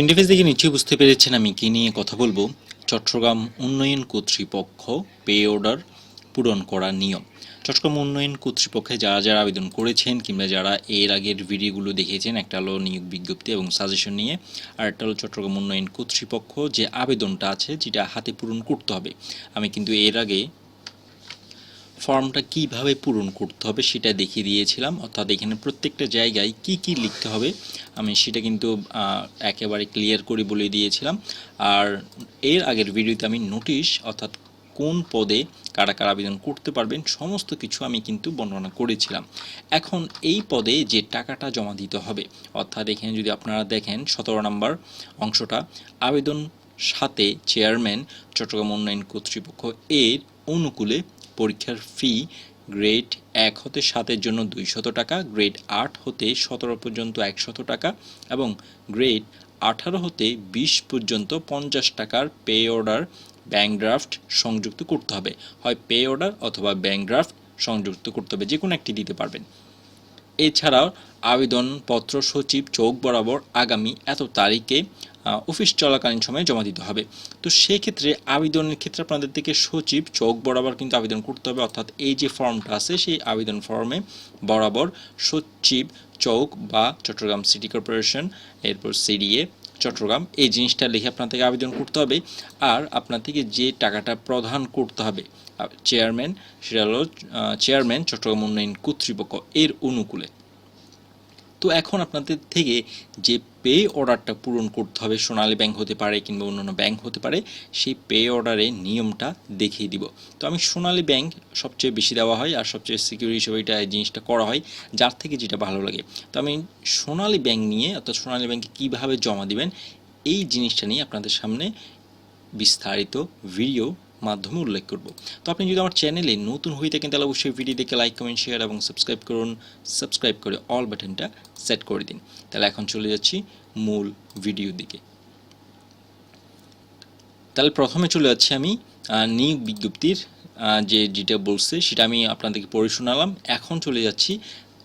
Interface দেখে নিশ্চয়ই বুঝতে পেরেছেন আমি কী নিয়ে কথা বলব। চট্টগ্রাম উন্নয়ন কর্তৃপক্ষ পে অর্ডার পূরণ করার নিয়ম। চট্টগ্রাম উন্নয়ন কর্তৃপক্ষে যারা যারা আবেদন করেছেন কিংবা যারা এর আগের ভিডিওগুলো দেখেছেন, একটা হলো নিয়োগ বিজ্ঞপ্তি এবং সাজেশন নিয়ে, আর একটা হলো চট্টগ্রাম উন্নয়ন কর্তৃপক্ষ যে আবেদনটা আছে, যেটা হাতে পূরণ করতে হবে। আমি কিন্তু এর আগে ফর্মটা কীভাবে পূরণ করতে হবে সেটা দেখিয়ে দিয়েছিলাম। অর্থাৎ এখানে প্রত্যেকটা জায়গায় কি কি লিখতে হবে, আমি সেটা কিন্তু একেবারে ক্লিয়ার করে বলে দিয়েছিলাম। আর এর আগের ভিডিওতে আমি নোটিশ অর্থাৎ কোন পদে কারা কারা আবেদন করতে পারবেন, সমস্ত কিছু আমি কিন্তু বর্ণনা করেছিলাম। এখন এই পদে যে টাকাটা জমা দিতে হবে, অর্থাৎ এখানে যদি আপনারা দেখেন সতেরো নম্বর অংশটা, আবেদন সাথে চেয়ারম্যান চট্টগ্রাম উন্নয়ন কর্তৃপক্ষ এর অনুকূলে পরীক্ষার ফি গ্রেড এক হতে সাতের জন্য দুইশত টাকা গ্রেড আট হতে সতেরো পর্যন্ত একশত টাকা এবং গ্রেড আঠারো হতে বিশ পর্যন্ত পঞ্চাশ টাকার পে অর্ডার ব্যাঙ্ক ড্রাফট সংযুক্ত করতে হবে। হয় পে অর্ডার অথবা ব্যাঙ্ক ড্রাফট সংযুক্ত করতে হবে যে কোনো একটি দিতে পারবেন। এছাড়াও আবেদনপত্র সচিব চৌক বরাবর আগামী এত তারিখে অফিস চলাকালীন সময়ে জমা দিতে হবে। তো সেক্ষেত্রে আবেদনের ক্ষেত্রে আপনাদের থেকে সচিব চৌক বরাবর কিন্তু আবেদন করতে হবে। অর্থাৎ এই যে ফর্মটা আছে, সেই আবেদন ফর্মে বরাবর সচিব চৌক বা চট্টগ্রাম সিটি কর্পোরেশন, এরপর সিডিএ চট্টগ্রাম, এই জিনিসটা লিখে আপনাদেরকে আবেদন করতে হবে। আর আপনার থেকে যে টাকাটা প্রদান করতে হবে চেয়ারম্যান, সেটা হলো চেয়ারম্যান চট্টগ্রাম উন্নয়ন কর্তৃপক্ষ এর অনুকূলে। তো এখন আপনাদের থেকে যে পে অর্ডারটা পূরণ করতে হবে। সোনালী ব্যাংক হতে পারে কিংবা অন্যান্য ব্যাংক হতে পারে, সেই পে অর্ডারের নিয়মটা দেখিয়ে দিব। তো আমি সোনালী ব্যাংক সবচেয়ে বেশি দেওয়া হয় আর সবচেয়ে সিকিউর হিসেবে এটা জিনিসটা করা হয়, যার থেকে যেটা ভালো লাগে। তো আমি সোনালী ব্যাংক নিয়ে, অর্থাৎ সোনালী ব্যাংকে কীভাবে জমা দিবেন, এই জিনিসটা নিয়ে আপনাদের সামনে বিস্তারিত ভিডিও মাধ্যমে উল্লেখ করব। তো আপনি যদি আমার চ্যানেলে নতুন হয়ে থাকেন, তাহলে অবশ্যই ভিডিওটিকে লাইক কমেন্ট শেয়ার এবং সাবস্ক্রাইব করুন। সাবস্ক্রাইব করে অল বাটনটা সেট করে দিন। তাহলে এখন চলে যাচ্ছি মূল ভিডিও দিকে। তাহলে প্রথমে চলে যাচ্ছি আমি নিয়োগ বিজ্ঞপ্তির যে যেটা বলছে সেটা আমি আপনাদেরকে পড়ে শোনালাম। এখন চলে যাচ্ছি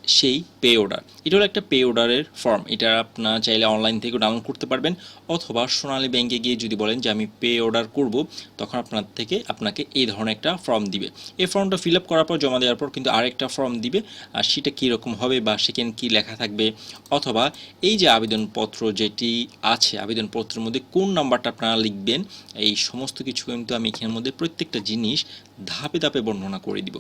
সেই পে অর্ডার এটা হলো একটা পে অর্ডারের ফর্ম এটা আপনার চাইলে অনলাইন থেকে ডাউনলোড করতে পারবেন অথবা সোনালী ব্যাংকে গিয়ে যদি বলেন যে, আমি পে অর্ডার করব, তখন আপনার থেকে আপনাকে এই ধরনের একটা ফর্ম দিবে। এই ফর্মটা ফিল আপ করার পর, জমা দেওয়ার পর কিন্তু আরেকটা ফর্ম দিবে। আর সেটা কীরকম হবে বা সেখানে কী লেখা থাকবে অথবা এই যে আবেদনপত্র যেটি আছে, আবেদনপত্রের মধ্যে কোন নাম্বারটা আপনারা লিখবেন, এই সমস্ত কিছু কিন্তু আমি এখানের মধ্যে প্রত্যেকটা জিনিস ধাপে ধাপে বর্ণনা করে দিব।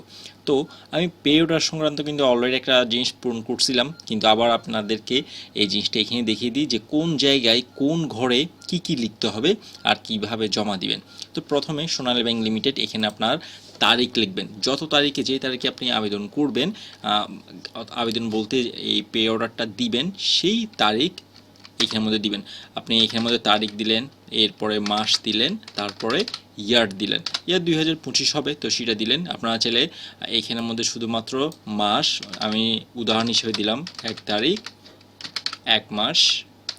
তো আমি পে অর্ডার সংক্রান্ত কিন্তু অলরেডি একটা জিনিস পূরণ করছিলাম, কিন্তু আবার আপনাদেরকে এই জিনিসটা এখানে দেখিয়ে দিই যে কোন জায়গায় কোন ঘরে কি কি লিখতে হবে আর কীভাবে জমা দিবেন। তো প্রথমে সোনালী ব্যাংক লিমিটেড, এখানে আপনার তারিখ লিখবেন। যত তারিখে যে তারিখে আপনি আবেদন করবেন আবেদন বলতে এই পে অর্ডারটা দিবেন, সেই তারিখ এখানের মধ্যে দিবেন। আপনি এখানের মধ্যে তারিখ দিলেন, এরপরে মাস দিলেন, তারপরে ইয়ার দিলেন। ইয়ার দুই হাজার পঁচিশ হবে, তো সেটা দিলেন। আপনারা চাইলে এখানের মধ্যে শুধুমাত্র মাস, আমি উদাহরণ হিসেবে দিলাম, এক তারিখ, এক মাস,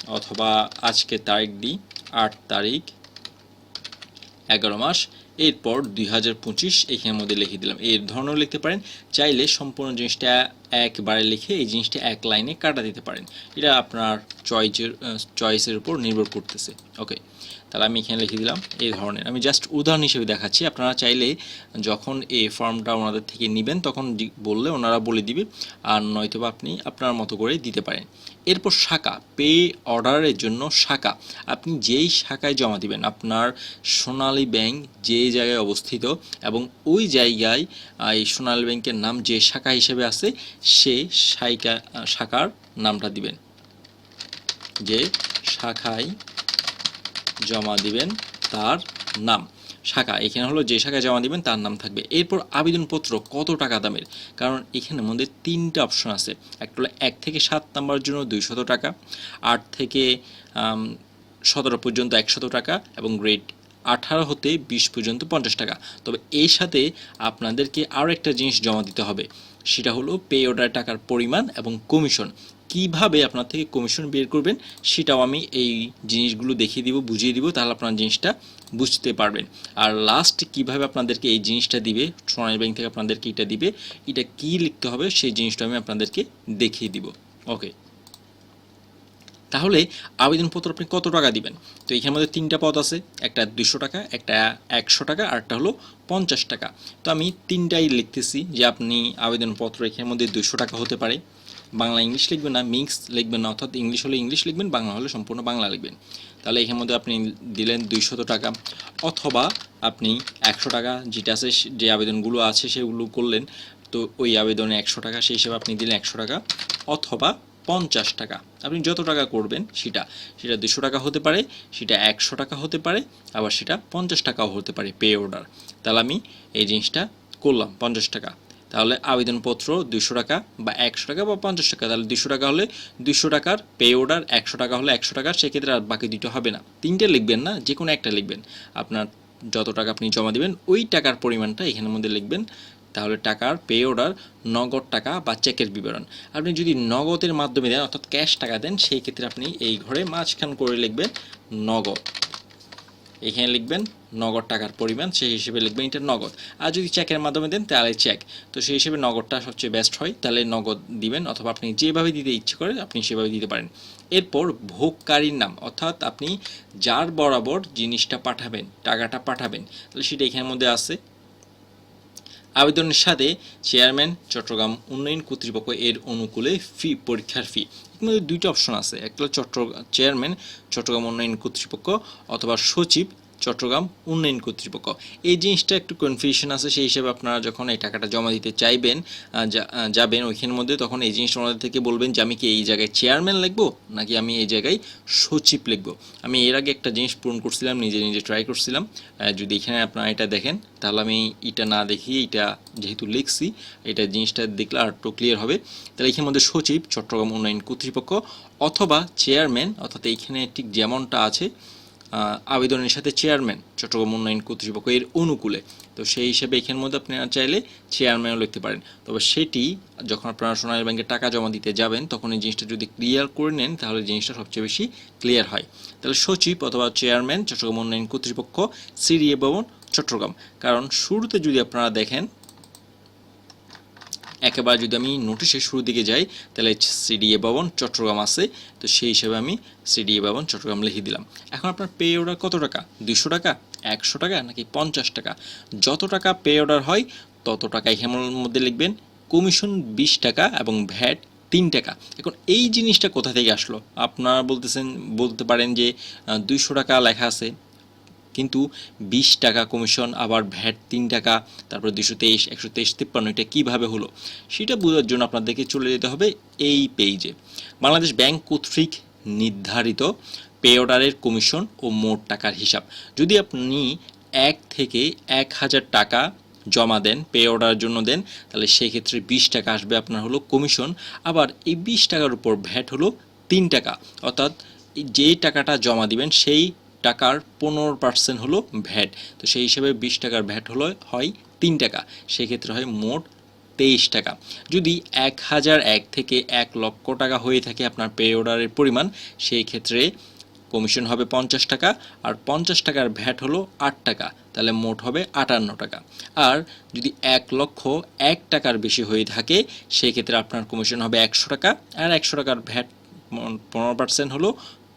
অথবা আজকে তারিখ দিই, আট তারিখ, এগারো মাস, এরপর দুই হাজার পঁচিশ এখানের মধ্যে লিখে দিলাম। এর ধরনেও লিখতে পারেন, চাইলে সম্পূর্ণ জিনিসটা একবারে লিখে এই জিনিসটা এক লাইনে কাটা দিতে পারেন। এটা আপনার চয়েসের চয়েসের উপর নির্ভর করতেছে। ওকে তাহলে আমি এখানে লিখে দিলাম এই ধরনের। আমি জাস্ট উদাহরণ হিসেবে দেখাচ্ছি। আপনারা চাইলে যখন এই ফর্মটা ওনাদের থেকে নেবেন, তখন বললে ওনারা বলে দিবে, আর নয়তোবা আপনি আপনার মতো করে দিতে পারেন। এরপর শাখা পে অর্ডারের জন্য শাখা। আপনি যেই শাখায় জমা দিবেন, আপনার সোনালী ব্যাংক যে জায়গায় অবস্থিত এবং ওই জায়গায় এই সোনালী ব্যাংকের নাম যে শাখা হিসেবে আছে, সে শাখা শাখার নামটা দিবেন। যে শাখায় জমা দিবেন তার নাম। শাখা, এখানে হলো যে শাখায় জমা দিবেন তার নাম থাকবে। এরপর আবেদনপত্র কত টাকা দামের? কারণ এখানে মধ্যে তিনটা অপশন আছে। একটা হলো এক থেকে সাত নাম্বার জন্য দুইশত টাকা, আট থেকে সতেরো পর্যন্ত একশত টাকা এবং গ্রেড আঠারো হতে বিশ পর্যন্ত পঞ্চাশ টাকা। তবে এর সাথে আপনাদেরকে আরও একটা জিনিস জমা দিতে হবে। সেটা হলো পে অর্ডার টাকার পরিমাণ এবং কমিশন। কীভাবে আপনার থেকে কমিশন বের করবেন, সেটাও আমি এই জিনিসগুলো দেখিয়ে দিব, বুঝিয়ে দিব, তাহলে আপনার জিনিসটা বুঝতে পারবেন। আর লাস্ট কীভাবে আপনাদেরকে এই জিনিসটা দিবে, সোনালী ব্যাংক থেকে আপনাদেরকে এটা দিবে, এটা কি লিখতে হবে, সেই জিনিসটা আমি আপনাদেরকে দেখিয়ে দিব। ওকে তাহলে আবেদনপত্র আপনি কত টাকা দিবেন? তো এখানের মধ্যে তিনটা পদ আছে, একটা দুশো টাকা, একটা একশো টাকা, আর একটা হলো পঞ্চাশ টাকা। তো আমি তিনটাই লিখতেছি যে আপনি আবেদনপত্র এখানের মধ্যে দুশো টাকা হতে পারে। বাংলা ইংলিশ লিখবেন না মিক্স লিখবেন না অর্থাৎ ইংলিশ হলে ইংলিশ লিখবেন, বাংলা হলে সম্পূর্ণ বাংলা লিখবেন। তাহলে এখানের মধ্যে আপনি দিলেন দুইশত টাকা। অথবা আপনি একশো টাকা যেটা আছে, যে আবেদনগুলো আছে সেগুলো করলেন, তো ওই আবেদনে একশো টাকা, সেই হিসেবে আপনি দিলেন একশো টাকা। অথবা পঞ্চাশ টাকা। আপনি যত টাকা করবেন সেটা সেটা দুশো টাকা হতে পারে, সেটা একশো টাকা হতে পারে, আবার সেটা পঞ্চাশ টাকাও হতে পারে পে অর্ডার তাহলে আমি এই জিনিসটা করলাম, পঞ্চাশ টাকা। তাহলে আবেদনপত্র দুশো টাকা বা একশো টাকা বা পঞ্চাশ টাকা, তাহলে দুশো টাকা হলে দুশো টাকার পে অর্ডার একশো টাকা হলে একশো টাকা, সেক্ষেত্রে আর বাকি দুটো হবে না। তিনটে লিখবেন না যে কোনো একটা লিখবেন। আপনার যত টাকা আপনি জমা দিবেন, ওই টাকার পরিমাণটা এখানের মধ্যে লিখবেন। তাহলে টাকার পে অর্ডার নগদ টাকা বা চেকের বিবরণ। আপনি যদি নগদের মাধ্যমে দেন, অর্থাৎ ক্যাশ টাকা দেন, সেই ক্ষেত্রে আপনি এই ঘরে মাঝখান করে লিখবেন নগদ। এখানে লিখবেন নগদ টাকার পরিমাণ, সেই হিসেবে লিখবেন এটা নগদ। আর যদি চেকের মাধ্যমে দেন, তাহলে চেক তো সেই হিসেবে নগদটা সবচেয়ে বেস্ট হয়, তাহলে নগদ দিবেন, অথবা আপনি যেভাবে দিতে ইচ্ছে করে, আপনি সেভাবে দিতে পারেন। এরপর ভোগকারীর নাম, অর্থাৎ আপনি যার বরাবর জিনিসটা পাঠাবেন, টাকাটা পাঠাবেন, তাহলে সেটা এখানের মধ্যে আছে। আবেদনের সাথে চেয়ারম্যান চট্টগ্রাম উন্নয়ন কর্তৃপক্ষ এর অনুকূলে ফি পরীক্ষার ফি দুইটা অপশন আছে। একটা চট্টগ্রাম চেয়ারম্যান চট্টগ্রাম উন্নয়ন কর্তৃপক্ষ অথবা সচিব। চট্টগ্রাম উন্নয়ন কর্তৃপক্ষ। এই জিনিসটা একটু কনফিউশন আছে, সেই হিসেবে আপনারা যখন এই টাকাটা জমা দিতে চাইবেন যাবেন ওইখানের মধ্যে, তখন এই জিনিসটা ওনাদের থেকে বলবেন যে, আমি কি এই জায়গায় চেয়ারম্যান লিখব, নাকি আমি এই জায়গায় সচিব লিখব? আমি এর আগে একটা জিনিস পূরণ করছিলাম, নিজে নিজে ট্রাই করছিলাম। যদি এখানে আপনারা এটা দেখেন, তাহলে আমি এটা না দেখি, এটা যেহেতু লিখছি, এটা জিনিসটা দেখলে আর একটু ক্লিয়ার হবে। তাহলে এখানের মধ্যে সচিব, চট্টগ্রাম উন্নয়ন কর্তৃপক্ষ অথবা চেয়ারম্যান অর্থাৎ এইখানে ঠিক যেমনটা আছে আবেদনের সাথে চেয়ারম্যান চট্টগ্রাম উন্নয়ন কর্তৃপক্ষ এর অনুকূলে। তো সেই হিসেবে এখানের মধ্যে আপনারা চাইলে চেয়ারম্যানও লিখতে পারেন। তবে সেটি যখন আপনারা সোনালী ব্যাংকে টাকা জমা দিতে যাবেন, তখন এই জিনিসটা যদি ক্লিয়ার করে নেন, তাহলে জিনিসটা সবচেয়ে বেশি ক্লিয়ার হয়। তাহলে সচিব অথবা চেয়ারম্যান চট্টগ্রাম উন্নয়ন কর্তৃপক্ষ সিডিএ ভবন চট্টগ্রাম। কারণ শুরুতে যদি আপনারা দেখেন একেবারে যদি আমি নোটিশের শুরুর দিকে যাই, তাহলে সিডিএ ভবন চট্টগ্রাম আছে। তো সেই হিসেবে আমি সিডিএ ভবন চট্টগ্রাম লিখে দিলাম। এখন আপনার পে অর্ডার কত টাকা? দুশো টাকা? একশো টাকা? নাকি পঞ্চাশ টাকা? যত টাকা পে অর্ডার হয়, তত টাকা এখানের মধ্যে লিখবেন। কমিশন বিশ টাকা এবং ভ্যাট তিন টাকা। এখন এই জিনিসটা কোথা থেকে আসলো? আপনারা বলতেছেন, বলতে পারেন যে দুইশো টাকা লেখা আছে। কিন্তু বিশ টাকা কমিশন আবার ভ্যাট তিন টাকা, তারপর দুশো তেইশ, একশো তেইশ, তিপ্পান্ন, এটা কীভাবে হলো? সেটা বোঝার জন্য আপনাদেরকে চলে যেতে হবে এই পেজে বাংলাদেশ ব্যাংক কর্তৃক নির্ধারিত পে অর্ডারের কমিশন ও মোট টাকার হিসাব। যদি আপনি এক থেকে এক হাজার টাকা জমা দেন পে অর্ডারের জন্য দেন, তাহলে সেই ক্ষেত্রে বিশ টাকা আসবে আপনার হলো কমিশন আবার এই বিশ টাকার উপর ভ্যাট হলো তিন টাকা। অর্থাৎ যে টাকাটা জমা দিবেন, সেই টাকার পনেরো পার্সেন্ট হলো ভ্যাট। তো সেই হিসেবে বিশ টাকার ভ্যাট হলো হয় তিন টাকা। সেক্ষেত্রে হয় মোট তেইশ টাকা। যদি এক হাজার এক থেকে এক লক্ষ টাকা হয়ে থাকে আপনার পে অর্ডারের পরিমাণ সেই ক্ষেত্রে কমিশন হবে পঞ্চাশ টাকা আর পঞ্চাশ টাকার ভ্যাট হলো আট টাকা। তাহলে মোট হবে আটান্ন টাকা। আর যদি এক লক্ষ এক টাকার বেশি হয়ে থাকে সেই ক্ষেত্রে আপনার কমিশন হবে একশো টাকা আর একশো টাকার ভ্যাট পনেরো পার্সেন্ট হলো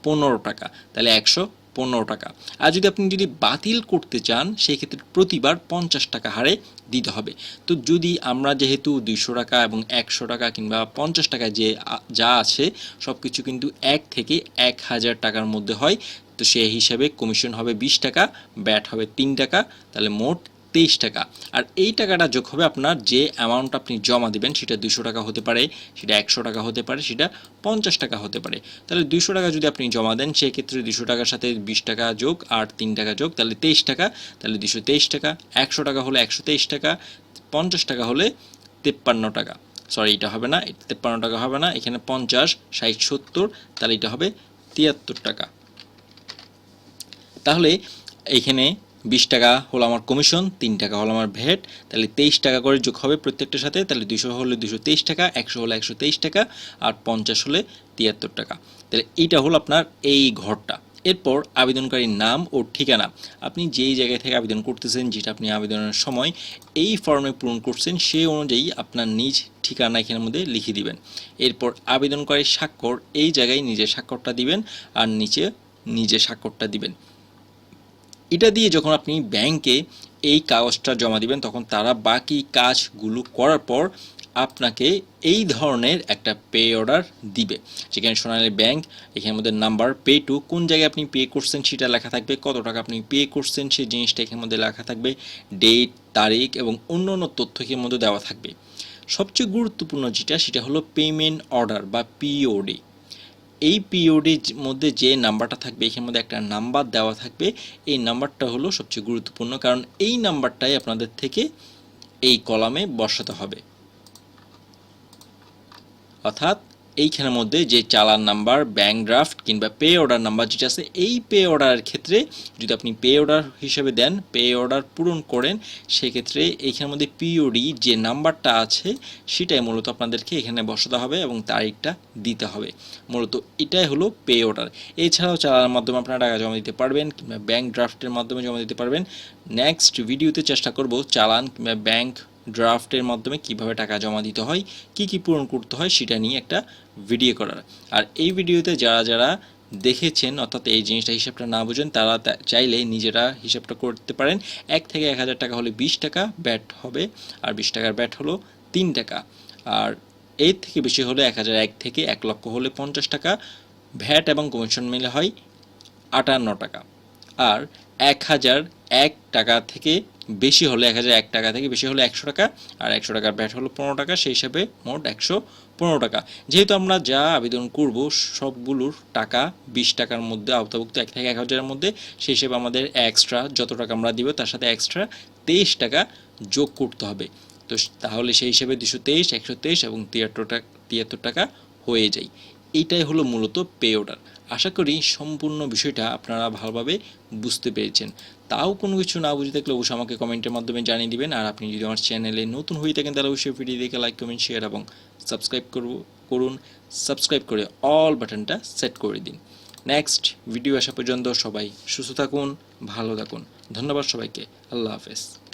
পনেরো টাকা। তাহলে একশো পনেরো টাকা। আর যদি আপনি যদি বাতিল করতে চান সেই ক্ষেত্রে প্রতিবার পঞ্চাশ টাকা হারে দিতে হবে। তো যদি আমরা যেহেতু দুইশো টাকা এবং একশো টাকা কিংবা পঞ্চাশ টাকা যে যা আছে সব কিছু কিন্তু এক থেকে এক হাজার টাকার মধ্যে হয়। তো সেই হিসাবে কমিশন হবে বিশ টাকা, ব্যাট হবে তিন টাকা, তাহলে মোট তেইশ টাকা। আর এই টাকাটা যোগ হবে আপনার যে অ্যামাউন্ট আপনি জমা দিবেন, সেটা দুশো টাকা হতে পারে, সেটা একশো টাকা হতে পারে, সেটা পঞ্চাশ টাকা হতে পারে। তাহলে দুশো টাকা যদি আপনি জমা দেন সেই ক্ষেত্রে দুশো টাকার সাথে বিশ টাকা যোগ, আর তিন টাকা যোগ, তাহলে তেইশ টাকা। তাহলে দুশো তেইশ টাকা, একশো টাকা হলে একশো তেইশ টাকা, পঞ্চাশ টাকা হলে তেপ্পান্ন টাকা। সরি এটা হবে না তেপ্পান্ন টাকা হবে না, এখানে পঞ্চাশ, ষাট, সত্তর, তাহলে এটা হবে তিয়াত্তর টাকা। তাহলে এইখানে বিশ টাকা হলো আমার কমিশন তিন টাকা হলো আমার ভ্যাট তাহলে তেইশ টাকা করে যোগ হবে প্রত্যেকটার সাথে, তাহলে দুশো হলে দুশো তেইশ টাকা, একশো হলে একশো তেইশ টাকা, আর পঞ্চাশ হলে তিয়াত্তর টাকা। তাহলে এইটা হলো আপনার এই ঘরটা। এরপর আবেদনকারীর নাম ও ঠিকানা। আপনি যেই জায়গা থেকে আবেদন করতেছেন, যেটা আপনি আবেদনের সময় এই ফর্মে পূরণ করছেন, সেই অনুযায়ী আপনার নিজ ঠিকানা এখানের মধ্যে লিখে দিবেন। এরপর আবেদনকারীর স্বাক্ষর, এই জায়গায় নিজের স্বাক্ষরটা দিবেন, আর নিচে নিজে স্বাক্ষরটা দিবেন। এটা দিয়ে যখন আপনি ব্যাংকে এই কাগজটা জমা দিবেন, তখন তারা বাকি কাজগুলো করার পর আপনাকে এই ধরনের একটা পে অর্ডার দিবে। যেখানে সোনালী ব্যাংক এখানের মধ্যে নাম্বার পে টু কোন জায়গায় আপনি পে করছেন সেটা লেখা থাকবে, কত টাকা আপনি পে করছেন সেই জিনিসটা এখানের মধ্যে লেখা থাকবে ডেট তারিখ এবং অন্য অন্য তথ্য এখানের মধ্যে দেওয়া থাকবে। সবচেয়ে গুরুত্বপূর্ণ যেটা, সেটা হলো পেমেন্ট অর্ডার বা পিওডি এই পিরিয়ডের মধ্যে যে নাম্বারটা থাকবে, এখানের মধ্যে একটা নাম্বার দেওয়া থাকবে। এই নাম্বারটা হলো সবচেয়ে গুরুত্বপূর্ণ, কারণ এই নাম্বারটাই আপনাদের থেকে এই কলামে বসাতে হবে। অর্থাৎ এইখানের মধ্যে যে চালান নাম্বার ব্যাঙ্ক ড্রাফট কিংবা পে অর্ডার নাম্বার যেটা আছে, এই পে অর্ডারের ক্ষেত্রে যদি আপনি পে অর্ডার হিসেবে দেন পে অর্ডার পূরণ করেন, সেক্ষেত্রে এইখানের মধ্যে পিওডি যে নাম্বারটা আছে, সেটাই মূলত আপনাদেরকে এখানে বসাতে হবে এবং তারিখটা দিতে হবে। মূলত এটাই হলো পে অর্ডার এছাড়াও চালানের মাধ্যমে আপনারা টাকা জমা দিতে পারবেন কিংবা ব্যাঙ্ক ড্রাফটের মাধ্যমে জমা দিতে পারবেন। নেক্সট ভিডিওতে চেষ্টা করব চালান কিংবা ব্যাংক ড্রাফটের মাধ্যমে কীভাবে টাকা জমা দিতে হয়, কি কি পূরণ করতে হয় সেটা নিয়ে একটা ভিডিও করার। আর এই ভিডিওতে যারা যারা দেখেছেন, অর্থাৎ এই জিনিসটা হিসাবটা না বুঝেন, তারা চাইলে নিজেরা হিসাবটা করতে পারেন। এক থেকে এক হাজার টাকা হলে বিশ টাকা ব্যাট হবে, আর বিশ টাকার ব্যাট হলো তিন টাকা। আর এর থেকে বেশি হলে এক হাজার এক থেকে এক লক্ষ হলে পঞ্চাশ টাকা। ভ্যাট এবং কমিশন মিলে হয় আটান্ন টাকা। আর এক হাজার এক টাকা থেকে বেশি হলে, এক হাজার এক টাকা থেকে বেশি হলে একশো টাকা আর একশো টাকার ব্যাট হলো পনেরো টাকা, সেই হিসাবে মোট একশো পনেরো টাকা। যেহেতু আমরা যা আবেদন করব, সবগুলোর টাকা বিশ টাকার মধ্যে, আওতাভুক্ত এক থেকে এক হাজারের মধ্যে, সেই হিসেবে আমাদের এক্সট্রা যত টাকা আমরা দিব, তার সাথে এক্সট্রা তেইশ টাকা যোগ করতে হবে। তো তাহলে সেই হিসেবে দুশো তেইশ, একশো তেইশ এবং তিয়াত্তর টাকা তিয়াত্তর টাকা হয়ে যায়। এইটাই হলো মূলত পে অর্ডার। আশা করি সম্পূর্ণ বিষয়টা আপনারা ভালোভাবে বুঝতে পেরেছেন। তাও কোনো কিছু না বুঝে থাকলে অবশ্যই আমাকে কমেন্টের মাধ্যমে জানিয়ে দিবেন। আর আপনি যদি আমার চ্যানেলে নতুন হয়ে থাকেন, তাহলে অবশ্যই ভিডিও দেখে লাইক কমেন্ট শেয়ার এবং সাবস্ক্রাইব করব, করুন। সাবস্ক্রাইব করে অল বাটনটা সেট করে দিন। নেক্সট ভিডিও আসা পর্যন্ত সবাই সুস্থ থাকুন, ভালো থাকুন। ধন্যবাদ সবাইকে। আল্লাহ হাফেজ।